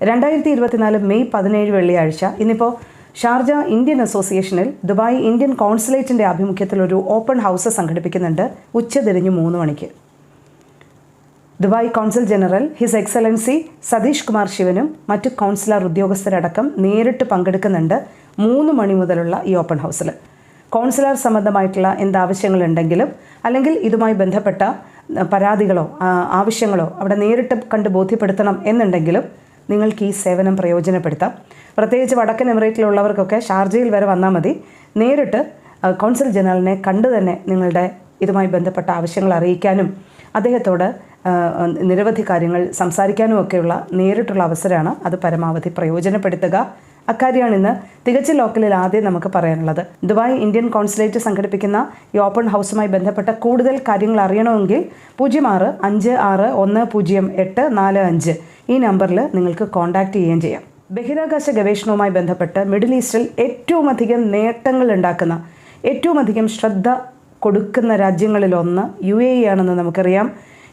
രണ്ടായിരത്തി ഇരുപത്തിനാല് മെയ് പതിനേഴ് വെള്ളിയാഴ്ച. ഇന്നിപ്പോൾ ഷാർജ ഇന്ത്യൻ അസോസിയേഷനിൽ ദുബായ് ഇന്ത്യൻ കോൺസുലേറ്റിന്റെ ആഭിമുഖ്യത്തിൽ ഒരു ഓപ്പൺ ഹൗസ് സംഘടിപ്പിക്കുന്നുണ്ട് ഉച്ചതിരിഞ്ഞ് മൂന്ന് മണിക്ക്. Dubai council general his excellency Satish Kumar ശിവനും മറ്റ് കൗൺസിലർ ഉദ്യോഗസ്ഥരടക്കം നേരിട്ട് പങ്കെടുക്കുന്നുണ്ട് മൂന്ന് മണി മുതലുള്ള ഈ ഓപ്പൺ ഹൗസിൽ. കൗൺസിലർ സംബന്ധമായിട്ടുള്ള എന്താവശ്യങ്ങളുണ്ടെങ്കിലും അല്ലെങ്കിൽ ഇതുമായി ബന്ധപ്പെട്ട പരാതികളോ ആവശ്യങ്ങളോ അവിടെ നേരിട്ട് കണ്ട് ബോധ്യപ്പെടുത്തണം എന്നുണ്ടെങ്കിലും നിങ്ങൾക്ക് ഈ സേവനം പ്രയോജനപ്പെടുത്താം. പ്രത്യേകിച്ച് വടക്കൻ എമിറേറ്റിലുള്ളവർക്കൊക്കെ ഷാർജയിൽ വരെ വന്നാൽ മതി. നേരിട്ട് കൗൺസിൽ ജനറലിനെ കണ്ടു തന്നെ നിങ്ങളുടെ ഇതുമായി ബന്ധപ്പെട്ട ആവശ്യങ്ങൾ അറിയിക്കാനും അദ്ദേഹത്തോട് നിരവധി കാര്യങ്ങൾ സംസാരിക്കാനും ഒക്കെയുള്ള നേരിട്ടുള്ള അവസരമാണ് അത് പരമാവധി പ്രയോജനപ്പെടുത്തുക. അക്കാര്യമാണ് ഇന്ന് തികച്ച ലോക്കലിൽ ആദ്യം നമുക്ക് പറയാനുള്ളത്. ദുബായ് ഇന്ത്യൻ കോൺസുലേറ്റ് സംഘടിപ്പിക്കുന്ന ഈ ഓപ്പൺ ഹൗസുമായി ബന്ധപ്പെട്ട കൂടുതൽ കാര്യങ്ങൾ അറിയണമെങ്കിൽ പൂജ്യം ആറ് അഞ്ച് ആറ് ഒന്ന് പൂജ്യം എട്ട് നാല് അഞ്ച് ഈ നമ്പറിൽ നിങ്ങൾക്ക് കോൺടാക്റ്റ് ചെയ്യുകയും ചെയ്യാം. ബഹിരാകാശ ഗവേഷണവുമായി ബന്ധപ്പെട്ട് മിഡിൽ ഈസ്റ്റിൽ ഏറ്റവും അധികം നേട്ടങ്ങൾ ഉണ്ടാക്കുന്ന ഏറ്റവും അധികം ശ്രദ്ധ കൊടുക്കുന്ന രാജ്യങ്ങളിലൊന്ന് യു എ ഇ ആണെന്ന് നമുക്കറിയാം.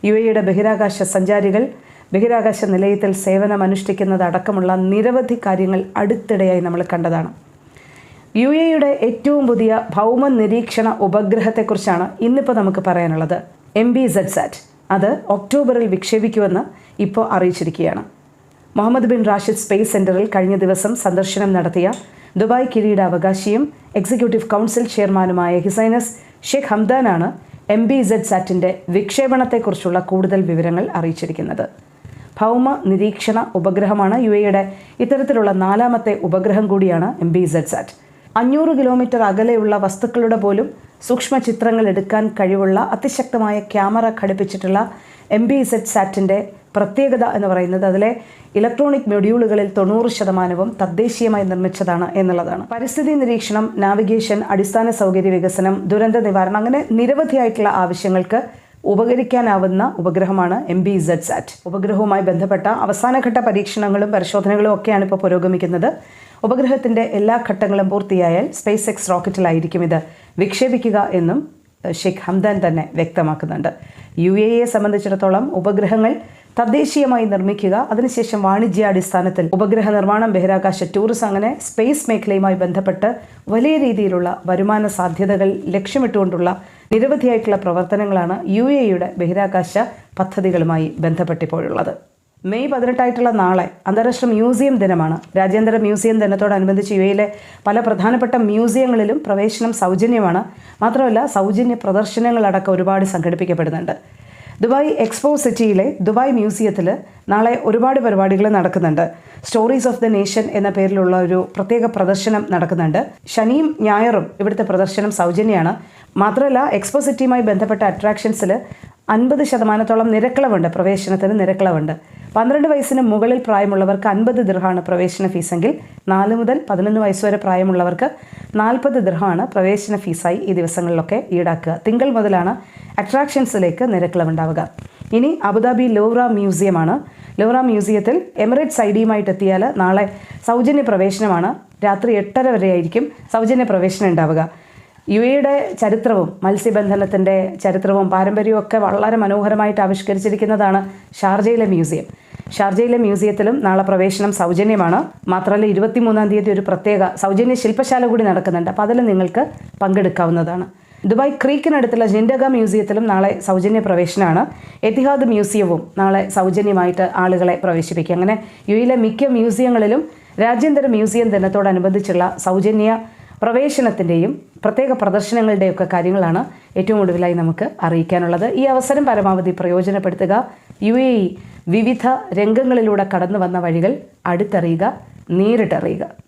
യു എയുടെ ബഹിരാകാശ സഞ്ചാരികൾ ബഹിരാകാശ നിലയത്തിൽ സേവനം അനുഷ്ഠിക്കുന്നതടക്കമുള്ള നിരവധി കാര്യങ്ങൾ അടുത്തിടെയായി നമ്മൾ കണ്ടതാണ്. യു എയുടെ ഏറ്റവും പുതിയ ഭൗമ നിരീക്ഷണ ഉപഗ്രഹത്തെക്കുറിച്ചാണ് ഇന്നിപ്പോൾ നമുക്ക് പറയാനുള്ളത്. എം ബി സെഡ് സാറ്റ് അത് ഒക്ടോബറിൽ വിക്ഷേപിക്കുമെന്ന് ഇപ്പോൾ അറിയിച്ചിരിക്കുകയാണ്. മുഹമ്മദ് ബിൻ റാഷിദ് സ്പേസ് സെന്ററിൽ കഴിഞ്ഞ ദിവസം സന്ദർശനം നടത്തിയ ദുബായ് കിരീടാവകാശിയും എക്സിക്യൂട്ടീവ് കൗൺസിൽ ചെയർമാനുമായ ഹിസൈനസ് ഷെയ്ഖ് ഹംദാനാണ് എം ബി ഇസഡ് സാറ്റിന്റെ വിക്ഷേപണത്തെക്കുറിച്ചുള്ള കൂടുതൽ വിവരങ്ങൾ അറിയിച്ചിരിക്കുന്നത്. ഭൗമ നിരീക്ഷണ ഉപഗ്രഹമാണ് യു എയുടെ ഇത്തരത്തിലുള്ള നാലാമത്തെ ഉപഗ്രഹം കൂടിയാണ് എം ബി ഇസഡ് സാറ്റ്. അഞ്ഞൂറ് കിലോമീറ്റർ അകലെയുള്ള വസ്തുക്കളുടെ പോലും സൂക്ഷ്മ ചിത്രങ്ങൾ എടുക്കാൻ കഴിവുള്ള അതിശക്തമായ ക്യാമറ ഘടിപ്പിച്ചിട്ടുള്ള എം ബി സെറ്റ് സാറ്റിന്റെ പ്രത്യേകത എന്ന് പറയുന്നത് അതിലെ ഇലക്ട്രോണിക് മൊഡ്യൂളുകളിൽ തൊണ്ണൂറ് ശതമാനവും തദ്ദേശീയമായി നിർമ്മിച്ചതാണ് എന്നുള്ളതാണ്. പരിസ്ഥിതി നിരീക്ഷണം നാവിഗേഷൻ അടിസ്ഥാന സൗകര്യ വികസനം ദുരന്ത നിവാരണം അങ്ങനെ നിരവധിയായിട്ടുള്ള ആവശ്യങ്ങൾക്ക് ഉപകരിക്കാനാവുന്ന ഉപഗ്രഹമാണ് എം ബി ഇസഡ് സാറ്റ് ഉപഗ്രഹവുമായി ബന്ധപ്പെട്ട അവസാനഘട്ട പരീക്ഷണങ്ങളും പരിശോധനകളും ഒക്കെയാണ് ഇപ്പോൾ പുരോഗമിക്കുന്നത്. ഉപഗ്രഹത്തിന്റെ എല്ലാ ഘട്ടങ്ങളും പൂർത്തിയായാൽ സ്പേസ് എക്സ് റോക്കറ്റിലായിരിക്കും ഇത് വിക്ഷേപിക്കുക എന്നും ഷെയ്ഖ് ഹംദാൻ തന്നെ വ്യക്തമാക്കുന്നുണ്ട്. യു എ എ സംബന്ധിച്ചിടത്തോളം ഉപഗ്രഹങ്ങൾ തദ്ദേശീയമായി നിർമ്മിക്കുക അതിനുശേഷം വാണിജ്യാടിസ്ഥാനത്തിൽ ഉപഗ്രഹ നിർമ്മാണം ബഹിരാകാശ ടൂറിസം അങ്ങനെ സ്പേസ് മേഖലയുമായി ബന്ധപ്പെട്ട് വലിയ രീതിയിലുള്ള വരുമാന സാധ്യതകൾ ലക്ഷ്യമിട്ടുകൊണ്ടുള്ള നിരവധിയായിട്ടുള്ള പ്രവർത്തനങ്ങളാണ് യു എയുടെ ബഹിരാകാശ പദ്ധതികളുമായി ബന്ധപ്പെട്ടിപ്പോഴുള്ളത്. മെയ് പതിനെട്ടായിട്ടുള്ള നാളെ അന്താരാഷ്ട്ര മ്യൂസിയം ദിനമാണ്. രാജ്യാന്തര മ്യൂസിയം ദിനത്തോടനുബന്ധിച്ച് യു എയിലെ പല പ്രധാനപ്പെട്ട മ്യൂസിയങ്ങളിലും പ്രവേശനം സൗജന്യമാണ്. മാത്രമല്ല സൗജന്യ പ്രദർശനങ്ങളടക്കം ഒരുപാട് സംഘടിപ്പിക്കപ്പെടുന്നുണ്ട്. ദുബായ് എക്സ്പോ സിറ്റിയിലെ ദുബായ് മ്യൂസിയത്തിൽ നാളെ ഒരുപാട് പരിപാടികൾ നടക്കുന്നുണ്ട്. സ്റ്റോറീസ് ഓഫ് ദ നേഷൻ എന്ന പേരിലുള്ള ഒരു പ്രത്യേക പ്രദർശനം നടക്കുന്നുണ്ട്. ശനിയും ഞായറും ഇവിടുത്തെ പ്രദർശനം സൗജന്യമാണ് മാത്രമല്ല എക്സ്പോ സിറ്റിയുമായി ബന്ധപ്പെട്ട അട്രാക്ഷൻസിൽ അൻപത് ശതമാനത്തോളം നിരക്കളവുണ്ട്. പ്രവേശനത്തിന് നിരക്കളവുണ്ട്. പന്ത്രണ്ട് വയസ്സിന് മുകളിൽ പ്രായമുള്ളവർക്ക് അൻപത് ദൃഹമാണ് പ്രവേശന ഫീസെങ്കിൽ നാല് മുതൽ പതിനൊന്ന് വയസ്സ് വരെ പ്രായമുള്ളവർക്ക് നാൽപ്പത് ദൃഹമാണ് പ്രവേശന ഫീസായി ഈ ദിവസങ്ങളിലൊക്കെ ഈടാക്കുക. തിങ്കൾ മുതലാണ് അട്രാക്ഷൻസിലേക്ക് നിരക്കിളവുണ്ടാവുക. ഇനി അബുദാബി ലോറ മ്യൂസിയമാണ്. ലോറ മ്യൂസിയത്തിൽ എമിറേറ്റ്സ് ഐ ഡിയുമായിട്ട് എത്തിയാൽ നാളെ സൗജന്യ പ്രവേശനമാണ്. രാത്രി എട്ടര വരെയായിരിക്കും സൗജന്യ പ്രവേശനം ഉണ്ടാവുക. യു എയുടെ ചരിത്രവും മത്സ്യബന്ധനത്തിന്റെ ചരിത്രവും പാരമ്പര്യവും ഒക്കെ വളരെ മനോഹരമായിട്ട് ആവിഷ്കരിച്ചിരിക്കുന്നതാണ് ഷാർജയിലെ മ്യൂസിയം. ഷാർജയിലെ മ്യൂസിയത്തിലും നാളെ പ്രവേശനം സൗജന്യമാണ്. മാത്രമല്ല ഇരുപത്തിമൂന്നാം തീയതി ഒരു പ്രത്യേക സൗജന്യ ശില്പശാല കൂടി നടക്കുന്നുണ്ട്. അപ്പോൾ അതിൽ നിങ്ങൾക്ക് പങ്കെടുക്കാവുന്നതാണ്. ദുബായ് ക്രീക്കിനടുത്തുള്ള ജിൻഡഗ മ്യൂസിയത്തിലും നാളെ സൗജന്യ പ്രവേശനമാണ്. എത്തിഹാദ് മ്യൂസിയവും നാളെ സൗജന്യമായിട്ട് ആളുകളെ പ്രവേശിപ്പിക്കും. അങ്ങനെ യു എയിലെ മിക്ക മ്യൂസിയങ്ങളിലും രാജ്യാന്തര മ്യൂസിയം ദിനത്തോടനുബന്ധിച്ചുള്ള സൗജന്യ പ്രവേശനത്തിന്റെയും പ്രത്യേക പ്രദർശനങ്ങളുടെയൊക്കെ കാര്യങ്ങളാണ് ഏറ്റവും ഒടുവിലായി നമുക്ക് അറിയിക്കാനുള്ളത്. ഈ അവസരം പരമാവധി പ്രയോജനപ്പെടുത്തുക. യു എ വിവിധ രംഗങ്ങളിലൂടെ കടന്നു വന്ന വഴികൾ അടുത്തറിയുക നേരിട്ടറിയുക.